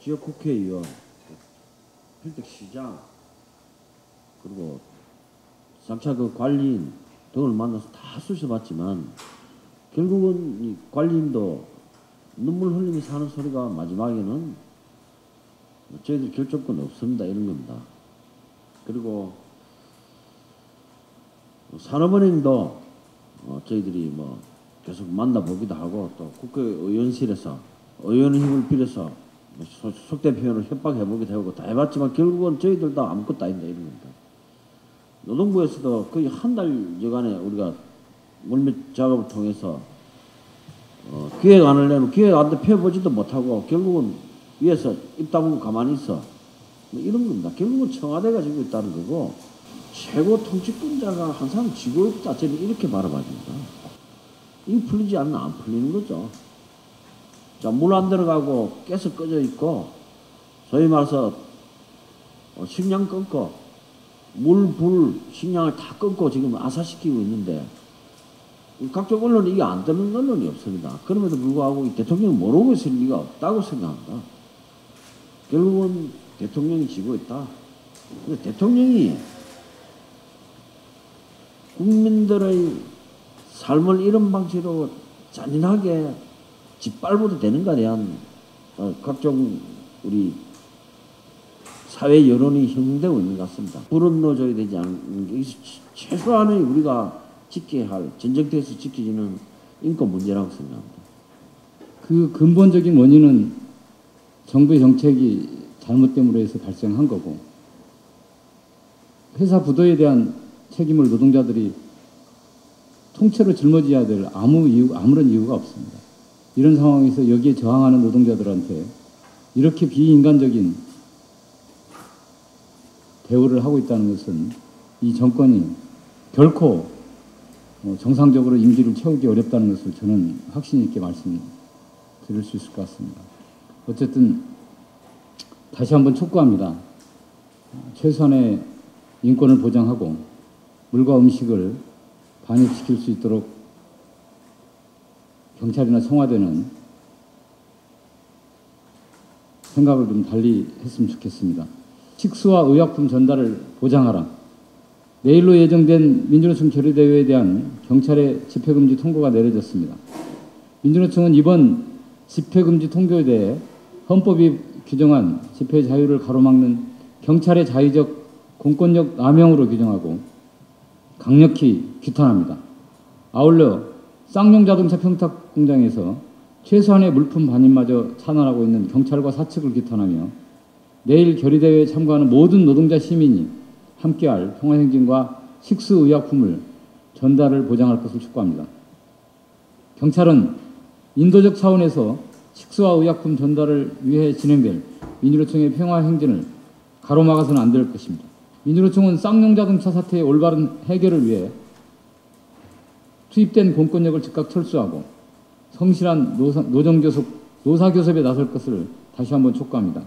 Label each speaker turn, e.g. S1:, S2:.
S1: 지역 국회의원, 필득 시장, 그리고 3차 그 관리인 등을 만나서 다 수셔봤지만 결국은 이 관리인도 눈물 흘리며 사는 소리가 마지막에는 저희들 결정권 없습니다 이런 겁니다. 그리고 산업은행도 어, 저희들이 뭐 계속 만나보기도 하고 또 국회의원실에서 의원의 힘을 소- 속된 표현을 협박해보기도 하고 다 해봤지만 결국은 저희들도 아무것도 아니다 이런 겁니다. 노동부에서도 거의 한 달 여간에 우리가 물밑 작업을 통해서 어, 기획안을 내면 기획안도 펴보지도 못하고 결국은 위에서 입 다물고 가만히 있어 뭐 이런 겁니다. 결국은 청와대가 지고 있다는 거고 최고 통치권자가 항상 지고 있다 저는 이렇게 바라봐줍니다. 이 풀리지 않으면 안 풀리는 거죠. 자, 물안 들어가고 계속 꺼져 있고 소위 말해서 어, 식량 끊고 물, 불, 식량을 다 끊고 지금 아사시키고 있는데 이 각종 언론이 이게 안 되는 언론이 없습니다. 그럼에도 불구하고 이 대통령이 모르고 있을 리가 없다고 생각합니다. 결국은 대통령이 지고 있다. 근데 대통령이 국민들의 삶을 이런 방식으로 잔인하게 짓밟아도 되는가에 대한 어, 각종 우리 사회 여론이 형성되고 있는 것 같습니다. 불은 넣어줘야 되지 않는 게 최소한의 우리가 지켜야 할 전쟁터에서 지켜지는 인권 문제라고 생각합니다.
S2: 그 근본적인 원인은 정부의 정책이 잘못됨으로 해서 발생한 거고 회사 부도에 대한 책임을 노동자들이 통째로 짊어져야 될 아무 이유 아무런 이유가 없습니다. 이런 상황에서 여기에 저항하는 노동자들한테 이렇게 비인간적인 대우를 하고 있다는 것은 이 정권이 결코 어, 정상적으로 임기를 채우기 어렵다는 것을 저는 확신 있게 말씀드릴 수 있을 것 같습니다. 어쨌든 다시 한번 촉구합니다. 어, 최소한의 인권을 보장하고 물과 음식을 반입시킬 수 있도록 경찰이나 청와대는 생각을 좀 달리 했으면 좋겠습니다. 식수와 의약품 전달을 보장하라. 내일로 예정된 민주노총 결의대회에 대한 경찰의 집회금지 통보가 내려졌습니다. 민주노총은 이번 집회금지 통보에 대해 헌법이 규정한 집회 자유를 가로막는 경찰의 자의적 공권력 남용으로 규정하고 강력히 규탄합니다. 아울러 쌍용 자동차 평탁 공장에서 최소한의 물품 반입마저 차단하고 있는 경찰과 사측을 규탄하며 내일 결의대회에 참가하는 모든 노동자 시민이 함께할 평화행진과 식수의약품을 전달을 보장할 것을 촉구합니다. 경찰은 인도적 차원에서 식수와 의약품 전달을 위해 진행될 민주노총의 평화행진을 가로막아서는 안 될 것입니다. 민주노총은 쌍용자동차 사태의 올바른 해결을 위해 투입된 공권력을 즉각 철수하고 성실한 노사, 노정교섭, 노사교섭에 나설 것을 다시 한번 촉구합니다.